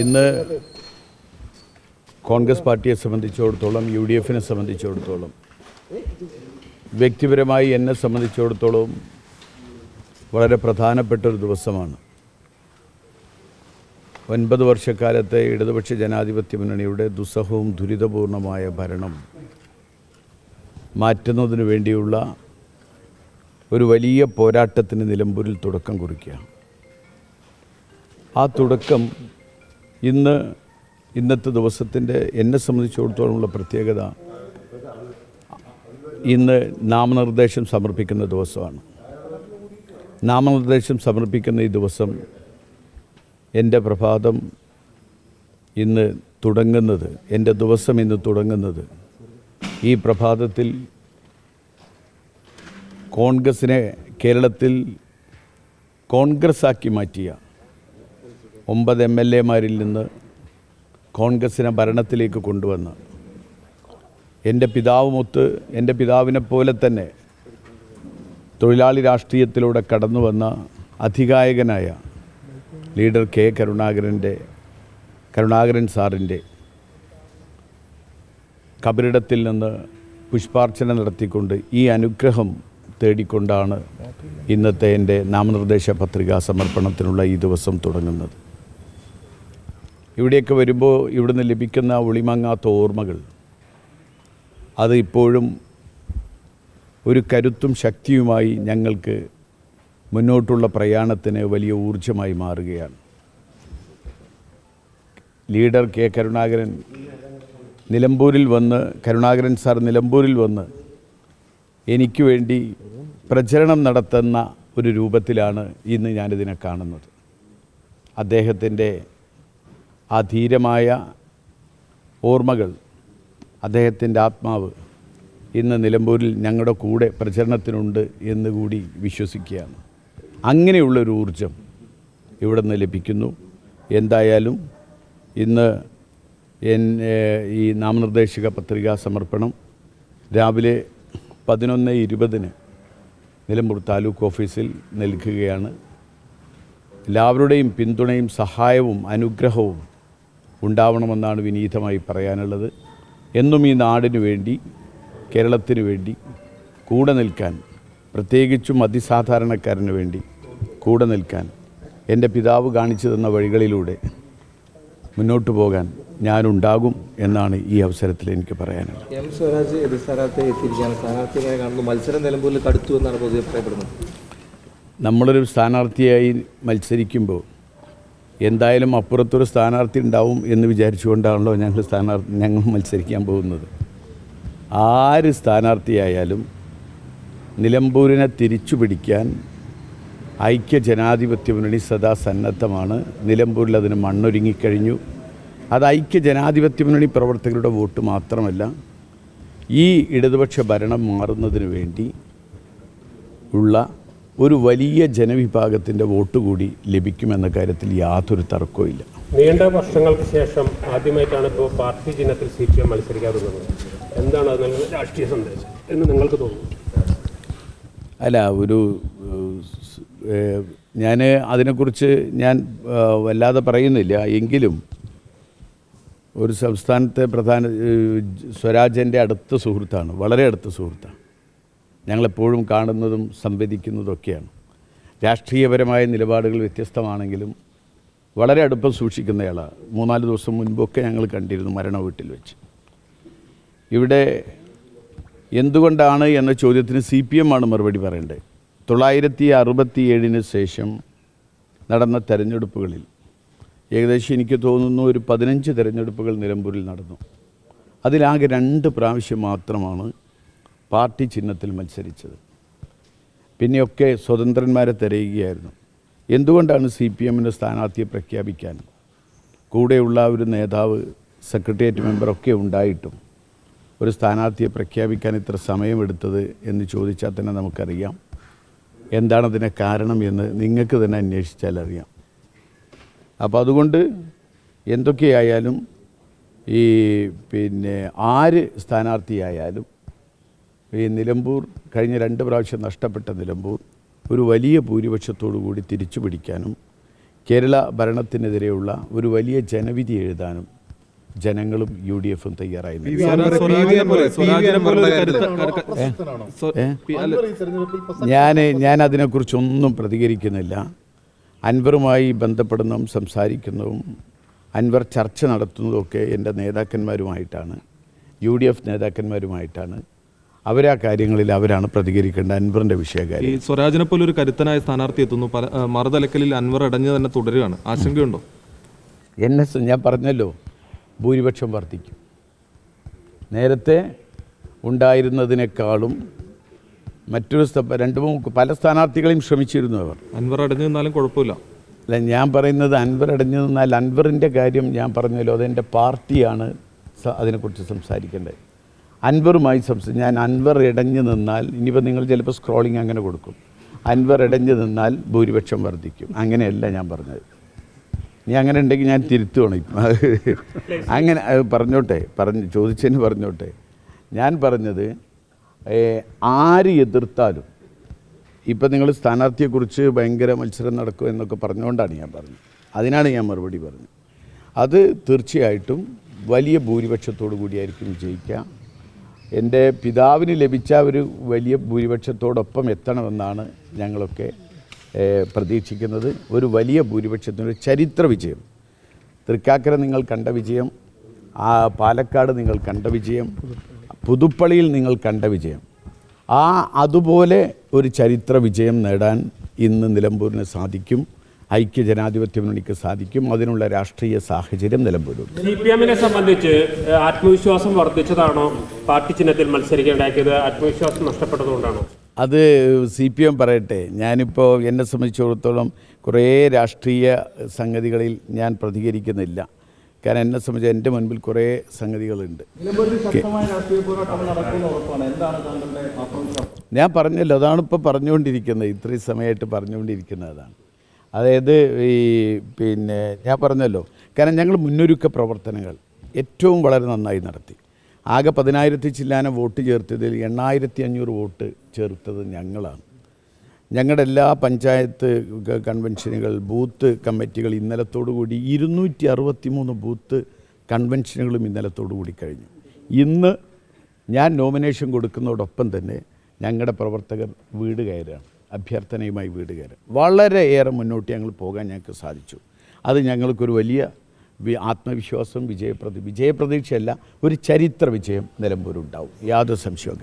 ഇന്ന് കോൺഗ്രസ് പാർട്ടിയെ സംബന്ധിച്ചിടത്തോളം യു ഡി എഫിനെ സംബന്ധിച്ചിടത്തോളം വ്യക്തിപരമായി എന്നെ സംബന്ധിച്ചിടത്തോളം വളരെ പ്രധാനപ്പെട്ട ഒരു ദിവസമാണ്. ഒൻപത് വർഷക്കാലത്തെ ഇടതുപക്ഷ ജനാധിപത്യ മുന്നണിയുടെ ദുസ്സഹവും ദുരിതപൂർണമായ ഭരണം മാറ്റുന്നതിന് വേണ്ടിയുള്ള ഒരു വലിയ പോരാട്ടത്തിന് നിലമ്പൂരിൽ തുടക്കം കുറിക്കുക ആ തുടക്കം ഇന്ന് ഇന്നത്തെ ദിവസത്തിന്റെ എന്നെ സംബന്ധിച്ചിടത്തോളമുള്ള പ്രത്യേകത ഇന്ന് നാമനിർദ്ദേശം സമർപ്പിക്കുന്ന ദിവസമാണ്. നാമനിർദ്ദേശം സമർപ്പിക്കുന്ന ഈ ദിവസം എന്റെ പ്രഭാതം ഇന്ന് തുടങ്ങുന്നത് എന്റെ ദിവസം ഇന്ന് തുടങ്ങുന്നത് ഈ പ്രഭാതത്തിൽ കോൺഗ്രസിനെ കേരളത്തിൽ കോൺഗ്രസ് ആക്കി മാറ്റിയ ഒമ്പത് എം എൽ എമാരിൽ നിന്ന് കോൺഗ്രസിനെ ഭരണത്തിലേക്ക് കൊണ്ടുവന്ന് എന്റെ പിതാവുമൊത്ത് എന്റെ പിതാവിനെ പോലെ തന്നെ തൊഴിലാളി രാഷ്ട്രീയത്തിലൂടെ കടന്നു വന്ന അധികായകനായ ലീഡർ കെ കരുണാകരന്റെ കരുണാകരൻ സാറിന്റെ കബറിടത്തിൽ നിന്ന് പുഷ്പാർച്ചന നടത്തിക്കൊണ്ട് ഈ അനുഗ്രഹം തേടിക്കൊണ്ടാണ് ഇന്നത്തെ എന്റെ നാമനിർദ്ദേശ പത്രികാ സമർപ്പണത്തിനുള്ള ഈ ദിവസം തുടങ്ങുന്നത്. ഇവിടെയൊക്കെ വരുമ്പോൾ ഇവിടുന്ന് ലഭിക്കുന്ന ഒളിമങ്ങാത്ത ഓർമ്മകൾ. അത് ഇപ്പോഴും ഒരു കരുത്തും ശക്തിയുമായി ഞങ്ങൾക്ക് മുന്നോട്ടുള്ള പ്രയാണത്തിന് വലിയ ഊർജമായി മാറുകയാണ്. ലീഡർ കെ കരുണാകരൻ നിലമ്പൂരിൽ വന്ന് കരുണാകരൻ സാർ നിലമ്പൂരിൽ വന്ന് എനിക്ക് വേണ്ടി പ്രചരണം നടത്തുന്ന ഒരു രൂപത്തിലാണ് ഇന്ന് ഞാനിതിനെ കാണുന്നത്. അദ്ദേഹത്തിന്റെ ആ ധീരമായ ഓർമ്മകൾ അദ്ദേഹത്തിന്റെ ആത്മാവ് ഇന്ന് നിലമ്പൂരിൽ ഞങ്ങളുടെ കൂടെ പ്രചരണത്തിനുണ്ട് എന്ന് കൂടി വിശ്വസിക്കുകയാണ്. അങ്ങനെയുള്ളൊരു ഊർജം ഇവിടെ നിന്ന് ലഭിക്കുന്നു. എന്തായാലും ഇന്ന് എൻ ഈ നാമനിർദ്ദേശക പത്രികാ സമർപ്പണം രാവിലെ പതിനൊന്ന് ഇരുപതിന് നിലമ്പൂർ താലൂക്ക് ഓഫീസിൽ നൽകുകയാണ് എല്ലാവരുടെയും പിന്തുണയും സഹായവും അനുഗ്രഹവും ഉണ്ടാവണമെന്നാണ് വിനീതമായി പറയാനുള്ളത്. എന്നും ഈ നാടിനു വേണ്ടി കേരളത്തിന് വേണ്ടി കൂടെ നിൽക്കാൻ പ്രത്യേകിച്ചും അതിസാധാരണക്കാരന് വേണ്ടി കൂടെ നിൽക്കാൻ എന്റെ പിതാവ് കാണിച്ചു തന്ന വഴികളിലൂടെ മുന്നോട്ട് പോകാൻ ഞാനുണ്ടാകും എന്നാണ് ഈ അവസരത്തിൽ എനിക്ക് പറയാനുള്ളത്. എം സ്വരാജ് എതിർ എത്തിയിരിക്കുകയാണ്. കാണുന്നു. മത്സരം നിലമ്പൂരിൽ കടുത്തു എന്നാണ് പൊതുവെ പറയപ്പെടുന്നത്. നമ്മളൊരു സ്ഥാനാർത്ഥിയായി മത്സരിക്കുമ്പോൾ എന്തായാലും അപ്പുറത്തൊരു സ്ഥാനാർത്ഥി ഉണ്ടാവും എന്ന് വിചാരിച്ചുകൊണ്ടാണല്ലോ ഞങ്ങൾ സ്ഥാനാർത്ഥി ഞങ്ങൾ മത്സരിക്കാൻ പോകുന്നത്. ആര് സ്ഥാനാർത്ഥിയായാലും നിലമ്പൂരിനെ തിരിച്ചു പിടിക്കാൻ ഐക്യ ജനാധിപത്യ മുന്നണി സദാ സന്നദ്ധമാണ്. നിലമ്പൂരിൽ അതിന് മണ്ണൊരുങ്ങിക്കഴിഞ്ഞു അത് ഐക്യ ജനാധിപത്യ മുന്നണി പ്രവർത്തകരുടെ വോട്ട് മാത്രമല്ല ഈ ഇടതുപക്ഷ ഭരണം മാറുന്നതിന് വേണ്ടി ഉള്ള ഒരു വലിയ ജനവിഭാഗത്തിന്റെ വോട്ട് കൂടി ലഭിക്കുമെന്ന കാര്യത്തിൽ യാതൊരു തർക്കവുമില്ല നീണ്ട വർഷങ്ങൾക്ക് ശേഷം ആദ്യമായിട്ടാണ് ഇപ്പോൾ പാർട്ടി ചിഹ്നത്തിൽ സി പി എം മത്സരിക്കാറുള്ളത്. എന്താണ് അത് നൽകുന്ന രാഷ്ട്രീയ സന്ദേശം എന്ന് നിങ്ങൾക്ക് തോന്നുന്നു. അല്ല ഒരു ഞാൻ അതിനെക്കുറിച്ച് ഞാൻ വല്ലാതെ പറയുന്നില്ല. എങ്കിലും ഒരു സംസ്ഥാനത്തെ പ്രധാന സ്വരാജന്റെ അടുത്ത സുഹൃത്താണ് വളരെ അടുത്ത സുഹൃത്താണ്. ഞങ്ങളെപ്പോഴും കാണുന്നതും സംവദിക്കുന്നതൊക്കെയാണ്. രാഷ്ട്രീയപരമായ നിലപാടുകൾ വ്യത്യസ്തമാണെങ്കിലും വളരെ അടുപ്പം സൂക്ഷിക്കുന്നയാളാണ്. മൂന്നാൽ ദിവസം മുൻപൊക്കെ ഞങ്ങൾ കണ്ടിരുന്നു മരണ വീട്ടിൽ വെച്ച്. ഇവിടെ എന്തുകൊണ്ടാണ് എന്ന ചോദ്യത്തിന് സി പി എം ആണ് മറുപടി പറയേണ്ടത്. തൊള്ളായിരത്തി അറുപത്തി ഏഴിന് ശേഷം നടന്ന തെരഞ്ഞെടുപ്പുകളിൽ ഏകദേശം എനിക്ക് തോന്നുന്നു ഒരു പതിനഞ്ച് തിരഞ്ഞെടുപ്പുകൾ നിലമ്പൂരിൽ നടന്നു. അതിലാകെ രണ്ട് പ്രാവശ്യം മാത്രമാണ് പാർട്ടി ചിഹ്നത്തിൽ മത്സരിച്ചത്. പിന്നെയൊക്കെ സ്വതന്ത്രന്മാരെ തിരയുകയായിരുന്നു. എന്തുകൊണ്ടാണ് സി പി എമ്മിന്റെ സ്ഥാനാർത്ഥിയെ പ്രഖ്യാപിക്കാൻ കൂടെയുള്ള ഒരു നേതാവ് സെക്രട്ടേറിയറ്റ് മെമ്പറൊക്കെ ഉണ്ടായിട്ടും ഒരു സ്ഥാനാർത്ഥിയെ പ്രഖ്യാപിക്കാൻ ഇത്ര സമയമെടുത്തത് എന്ന് ചോദിച്ചാൽ തന്നെ നമുക്കറിയാം. അതിനെ കാരണം എന്ന് നിങ്ങൾക്ക് തന്നെ അന്വേഷിച്ചാൽ അറിയാം. അപ്പോൾ അതുകൊണ്ട് എന്തൊക്കെയായാലും ഈ പിന്നെ ആര് സ്ഥാനാർത്ഥിയായാലും ഈ നിലമ്പൂർ കഴിഞ്ഞ രണ്ട് പ്രാവശ്യം നഷ്ടപ്പെട്ട നിലമ്പൂർ ഒരു വലിയ ഭൂരിപക്ഷത്തോടു കൂടി തിരിച്ചു പിടിക്കാനും കേരള ഭരണത്തിനെതിരെയുള്ള ഒരു വലിയ ജനവിധി എഴുതാനും ജനങ്ങളും യു ഡി എഫും തയ്യാറായി ഞാൻ ഞാൻ അതിനെക്കുറിച്ചൊന്നും പ്രതികരിക്കുന്നില്ല. അൻവറുമായി ബന്ധപ്പെടുന്നതും സംസാരിക്കുന്നതും അൻവർ ചർച്ച നടത്തുന്നതൊക്കെ എന്റെ നേതാക്കന്മാരുമായിട്ടാണ് യു ഡി എഫ് നേതാക്കന്മാരുമായിട്ടാണ്. അവരാ കാര്യങ്ങളിൽ അവരാണ് പ്രതികരിക്കേണ്ട വിഷയകാര്യം. ഈ സ്വരാജിനെ പോലെ ഒരു കരുത്തനായ സ്ഥാനാർത്ഥി എത്തുന്നു. പല മറുതലക്കലിൽ അൻവർ അടഞ്ഞു തന്നെ തുടരുകയാണ്. ആശങ്കയുണ്ടോ? എന്നെ എസ് ഞാൻ പറഞ്ഞല്ലോ ഭൂരിപക്ഷം വർദ്ധിക്കും. നേരത്തെ ഉണ്ടായിരുന്നതിനേക്കാളും മറ്റൊരു രണ്ട് മൂന്ന് പല സ്ഥാനാർത്ഥികളെയും ശ്രമിച്ചിരുന്നു അവർ. അൻവർ അടഞ്ഞു നിന്നാലും കുഴപ്പമില്ല. അല്ല ഞാൻ പറയുന്നത് അൻവർ അടഞ്ഞു നിന്നാൽ അൻവറിന്റെ കാര്യം ഞാൻ പറഞ്ഞല്ലോ അതെന്റെ പാർട്ടിയാണ് അതിനെക്കുറിച്ച് സംസാരിക്കേണ്ടത്. അൻവറുമായി സംസാരിച്ചു ഞാൻ അൻവർ ഇടഞ്ഞു നിന്നാൽ ഇനിയിപ്പോൾ നിങ്ങൾ ചിലപ്പോൾ സ്ക്രോളിങ് അങ്ങനെ കൊടുക്കും. അൻവർ ഇടഞ്ഞു നിന്നാൽ ഭൂരിപക്ഷം വർദ്ധിക്കും. അങ്ങനെയല്ല ഞാൻ പറഞ്ഞത്. നീ അങ്ങനെ ഉണ്ടെങ്കിൽ ഞാൻ തിരുത്തുവാണ് അങ്ങനെ പറഞ്ഞോട്ടെ പറഞ്ഞ് ചോദിച്ചതിന് പറഞ്ഞോട്ടെ. ഞാൻ പറഞ്ഞത് ആര് എതിർത്താലും ഇപ്പം നിങ്ങൾ സ്ഥാനാർത്ഥിയെക്കുറിച്ച് ഭയങ്കര മത്സരം നടക്കും എന്നൊക്കെ പറഞ്ഞുകൊണ്ടാണ് ഞാൻ പറഞ്ഞത്. അതിനാണ് ഞാൻ മറുപടി പറഞ്ഞത്. അത് തീർച്ചയായിട്ടും വലിയ ഭൂരിപക്ഷത്തോടു കൂടിയായിരിക്കും വിജയിക്കുക എന്റെ പിതാവിന് ലഭിച്ച ഒരു വലിയ ഭൂരിപക്ഷത്തോടൊപ്പം എത്തണമെന്നാണ് ഞങ്ങളൊക്കെ പ്രതീക്ഷിക്കുന്നത്. ഒരു വലിയ ഭൂരിപക്ഷത്തിനൊരു ചരിത്ര വിജയം. തൃക്കാക്കര നിങ്ങൾ കണ്ട വിജയം ആ പാലക്കാട് നിങ്ങൾ കണ്ട വിജയം പുതുപ്പള്ളിയിൽ നിങ്ങൾ കണ്ട വിജയം. ആ അതുപോലെ ഒരു ചരിത്ര വിജയം നേടാൻ ഇന്ന് നിലമ്പൂരിന് സാധിക്കും. ഐക്യ ജനാധിപത്യ മുന്നണിക്ക് സാധിക്കും. അതിനുള്ള രാഷ്ട്രീയ സാഹചര്യം നിലമ്പൂരുണ്ട് സി പി എമ്മിനെ സംബന്ധിച്ച് ആത്മവിശ്വാസം വർദ്ധിച്ചതാണോ? പാർട്ടി ചിഹ്നത്തിൽ മത്സരിക്കേണ്ടാക്കിയത് ആത്മവിശ്വാസം നഷ്ടപ്പെട്ടതുകൊണ്ടാണോ? അത് സി പി എം പറയട്ടെ. ഞാനിപ്പോൾ എന്നെ സംബന്ധിച്ചിടത്തോളം കുറേ രാഷ്ട്രീയ സംഗതികളിൽ ഞാൻ പ്രതികരിക്കുന്നില്ല. കാരണം എന്നെ സംബന്ധിച്ച് എന്റെ മുൻപിൽ കുറേ സംഗതികളുണ്ട്. ഞാൻ പറഞ്ഞല്ലോ അതാണ് ഇപ്പോൾ പറഞ്ഞുകൊണ്ടിരിക്കുന്നത്. ഇത്രയും സമയമായിട്ട് പറഞ്ഞുകൊണ്ടിരിക്കുന്നത് അതാണ്. അതായത് ഈ പിന്നെ ഞാൻ പറഞ്ഞല്ലോ. കാരണം ഞങ്ങൾ മുന്നൊരുക്ക പ്രവർത്തനങ്ങൾ ഏറ്റവും വളരെ നന്നായി നടത്തി. ആകെ പതിനായിരത്തി ചില്ലാനം വോട്ട് ചേർത്തതിൽ എണ്ണായിരത്തി അഞ്ഞൂറ് വോട്ട് ചേർത്തത് ഞങ്ങളാണ്. ഞങ്ങളുടെ എല്ലാ പഞ്ചായത്ത് കൺവെൻഷനുകൾ ബൂത്ത് കമ്മിറ്റികൾ ഇന്നലത്തോടു കൂടി ഇരുന്നൂറ്റി അറുപത്തി മൂന്ന് ബൂത്ത് കൺവെൻഷനുകളും ഇന്നലത്തോടു കൂടി കഴിഞ്ഞു. ഇന്ന് ഞാൻ നോമിനേഷൻ കൊടുക്കുന്നതോടൊപ്പം തന്നെ ഞങ്ങളുടെ പ്രവർത്തകർ വീട് കയറുകയാണ്. അഭ്യർത്ഥനയുമായി വീടുകാർ വളരെയേറെ മുന്നോട്ട് ഞങ്ങൾ പോകാൻ ഞങ്ങൾക്ക് സാധിച്ചു. അത് ഞങ്ങൾക്കൊരു വലിയ ആത്മവിശ്വാസം വിജയപ്രതി വിജയപ്രതീക്ഷയല്ല ഒരു ചരിത്ര വിജയം നിലമ്പൂരുണ്ടാവും. യാതൊരു സംശയവും